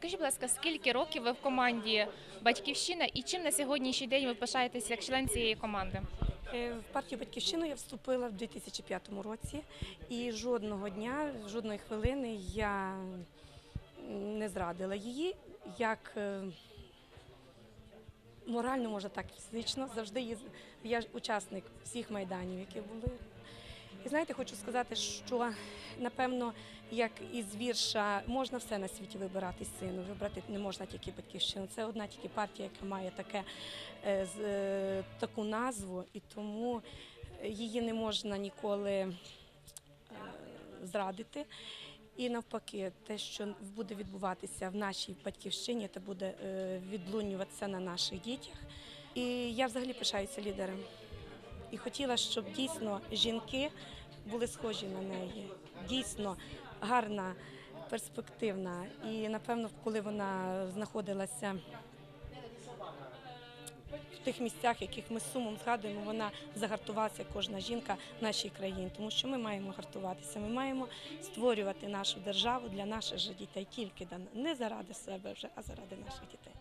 Скажіть, будь ласка, скільки років ви в команді Батьківщина і чим на сьогоднішній день ви пишаєтеся як член цієї команди? Е, В партію Батьківщину я вступила в 2005 році, і жодного дня, жодної хвилини я не зрадила її як е, морально, може так, фізично. Завжди я учасник всіх майданів, які були. Знаєте, хочу сказати, що напевно, як із вірша, можна все на світі вибирати сину. Вибрати не можна тільки батьківщину. Це одна тільки партія, яка має таке е, е, таку назву, і тому її не можна ніколи е, зрадити. І навпаки, те, що буде відбуватися в нашій батьківщині, це буде відлунюватися на наших дітях. І я взагалі пишаюся лідером. І хотіла, щоб дійсно жінки були схожі на неї. Дійсно гарна, перспективна. І напевно, коли вона знаходилася в тих місцях, яких ми з сумом згадуємо, вона загартувалася кожна жінка нашій країні, тому що ми маємо гартуватися. Ми маємо створювати нашу державу для наших же дітей, тільки не заради себе вже, а заради наших дітей.